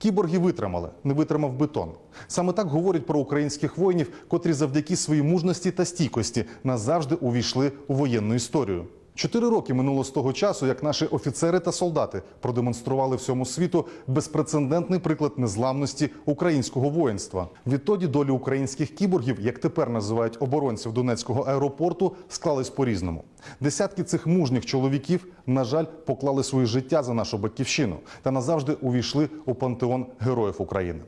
Кіборги витримали, не витримав бетон. Саме так говорять про українських воїнів, котрі завдяки своїй мужності та стійкості назавжди увійшли у воєнну історію. Чотири роки минуло з того часу, як наші офіцери та солдати продемонстрували всьому світу безпрецедентний приклад незламності українського воїнства. Відтоді долі українських кіборгів, як тепер називають оборонців Донецького аеропорту, склались по-різному. Десятки цих мужніх чоловіків, на жаль, поклали своє життя за нашу батьківщину та назавжди увійшли у пантеон героїв України.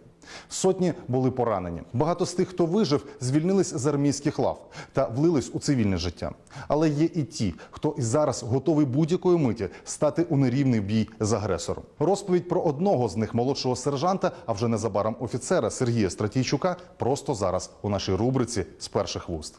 Сотні були поранені. Багато з тих, хто вижив, звільнились з армійських лав та влились у цивільне життя. Але є і ті, хто і зараз готовий будь-якої миті стати у нерівний бій з агресором. Розповідь про одного з них, молодшого сержанта, а вже незабаром офіцера Сергія Стратійчука, просто зараз у нашій рубриці з перших вуст.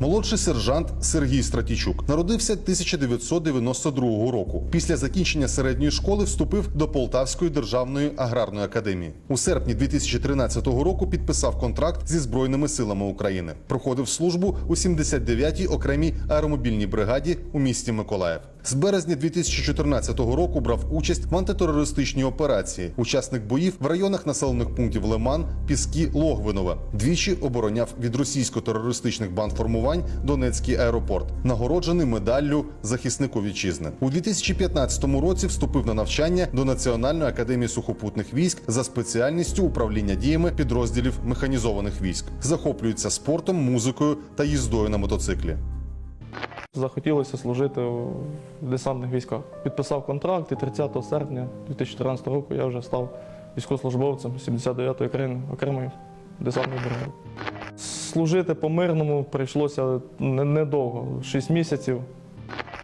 Молодший сержант Сергій Стратічук народився 1992 року. Після закінчення середньої школи вступив до Полтавської державної аграрної академії. У серпні 2013 року підписав контракт зі збройними силами України. Проходив службу у 79-й окремій аеромобільній бригаді у місті Миколаїв. З березня 2014 року брав участь в антитерористичній операції. Учасник боїв в районах населених пунктів Лиман, Піски, Логвинове. Двічі обороняв від російсько-терористичних бандформувань Донецький аеропорт, нагороджений медаллю захиснику вітчизни. У 2015 році вступив на навчання до Національної академії сухопутних військ за спеціальністю управління діями підрозділів механізованих військ. Захоплюється спортом, музикою та їздою на мотоциклі. Захотілося служити в десантних військах. Підписав контракт і 30 серпня 2014 року я вже став військовослужбовцем 79-ї окремої, окремої десантної бригади. Служити по-мирному прийшлося недовго, 6 місяців.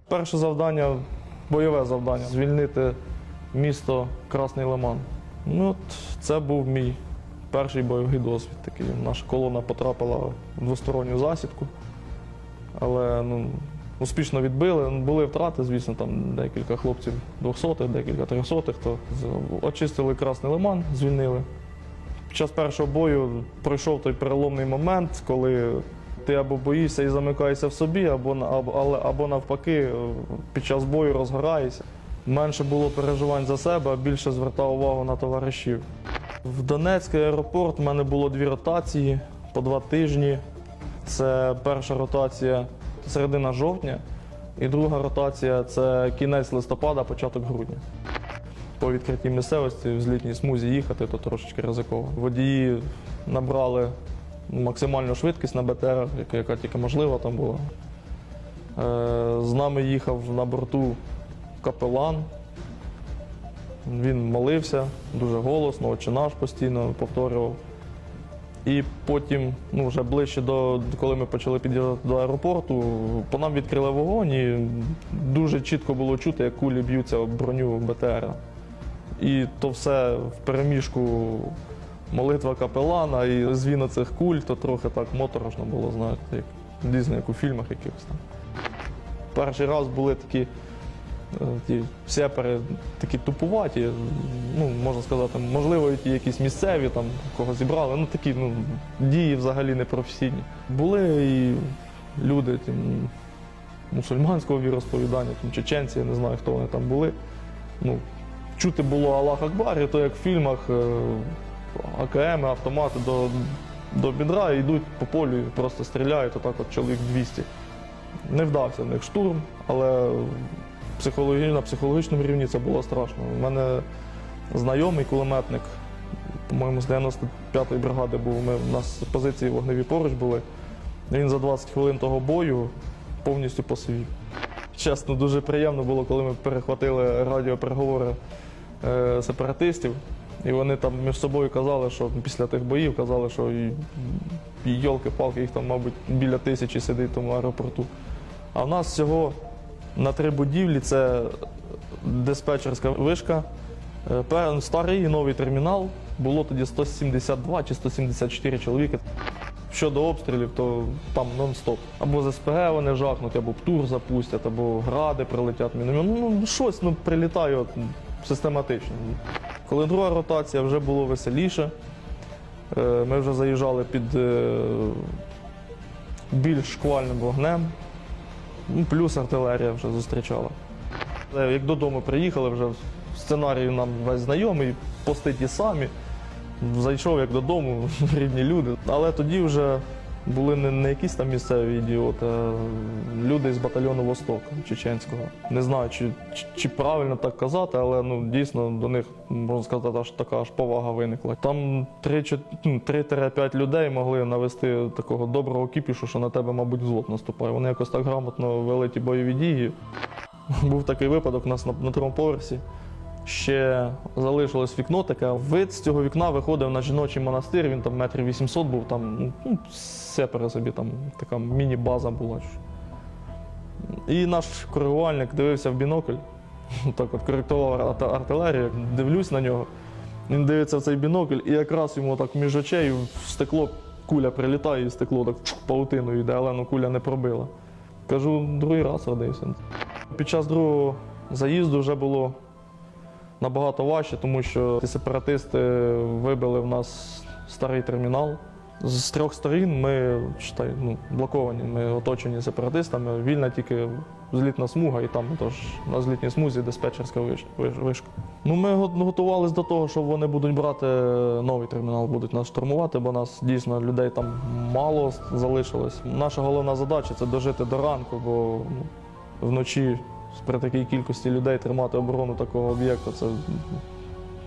Перше завдання бойове завдання звільнити місто Красний Лиман. Ну, от це був мій перший бойовий досвід. Такий. Наша колона потрапила в двосторонню засідку але ну, успішно відбили. Були втрати, звісно, там декілька хлопців 200-х, декілька 300-х, то очистили Красний Лиман, звільнили. Під час першого бою пройшов той переломний момент, коли ти або боїшся і замикаєшся в собі, або, або, або навпаки е, під час бою розгораєшся. Менше було переживань за себе, а більше звертав увагу на товаришів. В Донецький аеропорт в мене було дві ротації по два тижні. Це перша ротація середина жовтня, і друга ротація це кінець листопада, початок грудня. По відкритій місцевості в злітній смузі їхати, то трошечки ризиково. Водії набрали максимальну швидкість на БТР, яка, тільки можлива там була. Е, з нами їхав на борту капелан. Він молився дуже голосно, «Отче наш постійно повторював. І потім, ну вже ближче до коли ми почали під'їжджати до аеропорту, по нам відкрили вогонь, і дуже чітко було чути, як кулі б'ються об броню БТР. І то все в переміжку молитва капелана і звіна цих куль, то трохи так моторошно було, знаєте, як дійсно, як у фільмах якихось там. Перший раз були такі ті сепари такі тупуваті, ну, можна сказати, можливо, і якісь місцеві, там, кого зібрали, ну такі ну, дії взагалі непрофесійні. Були і люди ті, м, мусульманського віросповідання, там, чеченці, я не знаю, хто вони там були. Ну, чути було Аллах Акбар, і то як в фільмах е, АКМ, автомати до, до бідра йдуть по полю і просто стріляють, отак от чоловік 200. Не вдався в них штурм, але психологі... на психологічному рівні це було страшно. У мене знайомий кулеметник, по-моєму, з 95-ї бригади був. Ми, у нас позиції вогневі поруч були. Він за 20 хвилин того бою повністю посивів. Чесно, дуже приємно було, коли ми перехватили радіопереговори е, сепаратистів. І вони там між собою казали, що після тих боїв казали, що йолки-палки, їх там, мабуть, біля тисячі сидить в тому аеропорту. А в нас всього на три будівлі це диспетчерська вишка, е, старий і новий термінал. Було тоді 172 чи 174 чоловіки. Щодо обстрілів, то там нон-стоп. Або з СПГ вони жахнуть, або ПТУР запустять, або гради прилетять. Ну, щось ну, прилітає от, систематично. Коли друга ротація вже було веселіше, е, ми вже заїжджали під е, більш шквальним вогнем. Ну, плюс артилерія вже зустрічала. Як додому приїхали, вже сценарій нам весь знайомий, пости ті самі. Зайшов як додому, рідні люди. Але тоді вже були не, не якісь там місцеві ідіоти, а люди з батальйону Восток Чеченського. Не знаю, чи, чи, чи правильно так казати, але ну, дійсно до них, можна сказати, аж така аж повага виникла. Там 3 ну, 3-5 людей могли навести такого доброго кіпішу, що на тебе, мабуть, взвод наступає. Вони якось так грамотно вели ті бойові дії. Був такий випадок у нас на, на другому поверсі. Ще залишилось вікно таке. Вид з цього вікна виходив на жіночий монастир, він там метрів 800 був, там ну, сепери собі, там така міні-база була. І наш коригувальник дивився в бінокль, так от коректував артилерію, дивлюсь на нього. Він дивиться в цей бінокль, і якраз йому так між очей в стекло куля прилітає, і стекло так паутиною йде, але ну, куля не пробила. Кажу, другий раз родився. Під час другого заїзду вже було набагато важче, тому що сепаратисти вибили в нас старий термінал. З трьох сторін ми читай, ну, блоковані, ми оточені сепаратистами, вільна тільки злітна смуга, і там тож, на злітній смузі диспетчерська виш- виш- вишка. Ну, ми готувалися до того, що вони будуть брати новий термінал, будуть нас штурмувати, бо нас дійсно людей там мало залишилось. Наша головна задача це дожити до ранку, бо ну, вночі при такій кількості людей тримати оборону такого об'єкту, це,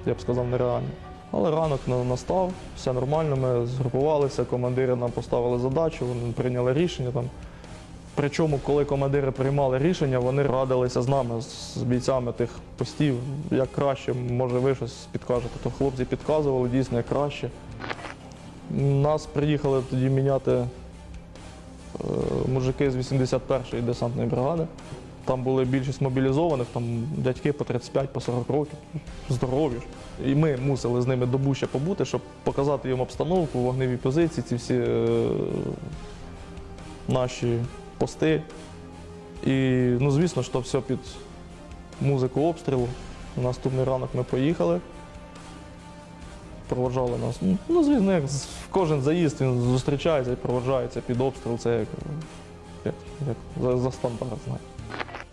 я б сказав, нереально. Але ранок настав, все нормально, ми згрупувалися, командири нам поставили задачу, вони прийняли рішення там. Причому, коли командири приймали рішення, вони радилися з нами, з бійцями тих постів, як краще, може ви щось підкажете. То хлопці підказували дійсно як краще. Нас приїхали тоді міняти е, мужики з 81-ї десантної бригади. Там були більшість мобілізованих, там дядьки по 35, по 40 років, здорові. І ми мусили з ними добу ще побути, щоб показати їм обстановку, вогневі позиції, ці всі е, наші пости. І, ну, звісно, що все під музику обстрілу. На наступний ранок ми поїхали. Проводжали нас. Ну, Ну, звісно, як кожен заїзд він зустрічається і проводжається під обстріл. Це як, як, як за, за стандарт, знаю.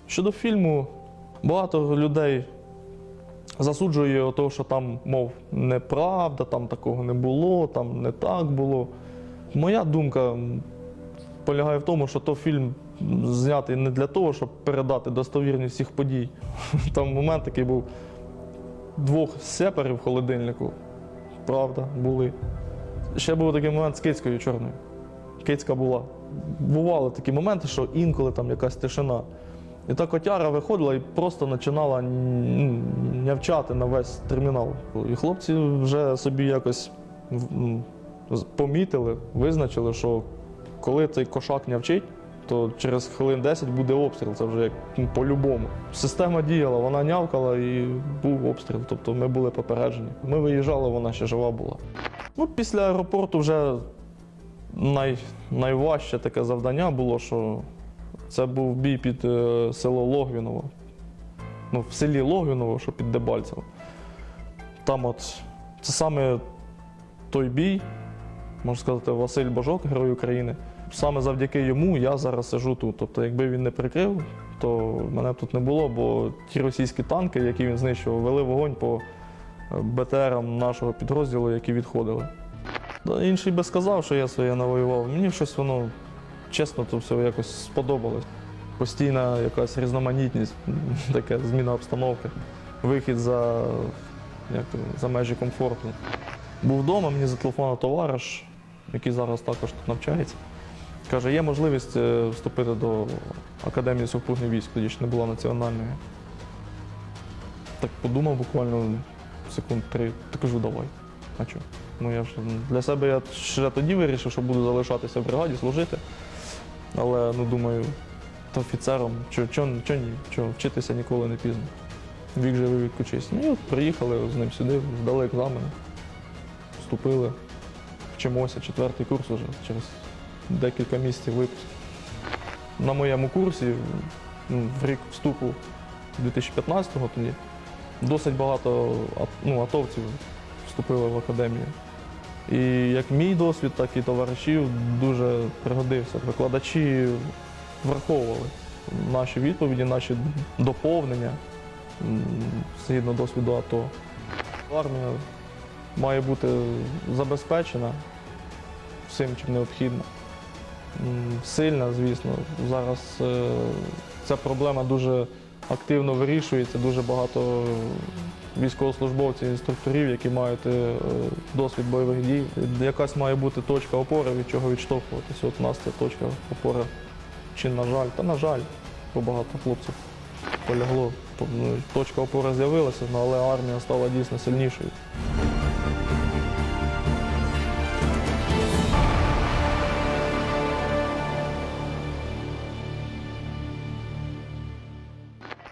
Щодо фільму, багато людей засуджує того, що там, мов, неправда, там такого не було, там не так було. Моя думка полягає в тому, що то фільм знятий не для того, щоб передати достовірність всіх подій. Там момент такий був двох сеперів в холодильнику. Правда, були. Ще був такий момент з кицькою чорною. Кицька була. Бували такі моменти, що інколи там якась тишина. І та котяра виходила і просто починала нявчати на весь термінал. І хлопці вже собі якось помітили, визначили, що коли цей кошак нявчить, то через хвилин 10 буде обстріл. Це вже як ну, по-любому. Система діяла, вона нявкала і був обстріл. Тобто ми були попереджені. Ми виїжджали, вона ще жива була. Ну, після аеропорту вже най, найважче таке завдання було, що це був бій під е, село Логвіново. Ну, в селі Логвіново, що під Дебальцево. Там от це саме той бій, можна сказати, Василь Божок, Герой України. Саме завдяки йому я зараз сижу тут. Тобто, якби він не прикрив, то мене б тут не було, бо ті російські танки, які він знищував, вели вогонь по е, БТРам нашого підрозділу, які відходили. Інший би сказав, що я своє навоював. Мені щось воно, чесно, то все якось сподобалось. Постійна якась різноманітність, така зміна обстановки, вихід за, як, за межі комфорту. Був вдома, мені зателефонував товариш, який зараз також тут навчається. Каже, є можливість е, вступити до Академії сухопутних військ, тоді ще не була національної. Так подумав буквально секунд три, та кажу, давай. А чого? Ну я ж для себе я ще тоді вирішив, що буду залишатися в бригаді, служити. Але ну думаю, та офіцером, чого чо, чо чо, вчитися ніколи не пізно. Вік живий, вік учись. Ну і от приїхали з ним сюди, здали екзамени, вступили, вчимося, четвертий курс уже через декілька місяців випуск. На моєму курсі ну, в рік вступу 2015-го тоді досить багато ну, атовців вступили в академію. І як мій досвід, так і товаришів дуже пригодився. Викладачі враховували наші відповіді, наші доповнення згідно досвіду АТО. Армія має бути забезпечена всім, чим необхідно. Сильна, звісно. Зараз е, ця проблема дуже активно вирішується. Дуже багато військовослужбовців, інструкторів, які мають е, досвід бойових дій. Якась має бути точка опори, від чого відштовхуватися. От у нас це точка опори. Чи на жаль, та на жаль, бо багато хлопців полягло. Ну, Точка опори з'явилася, ну, але армія стала дійсно сильнішою.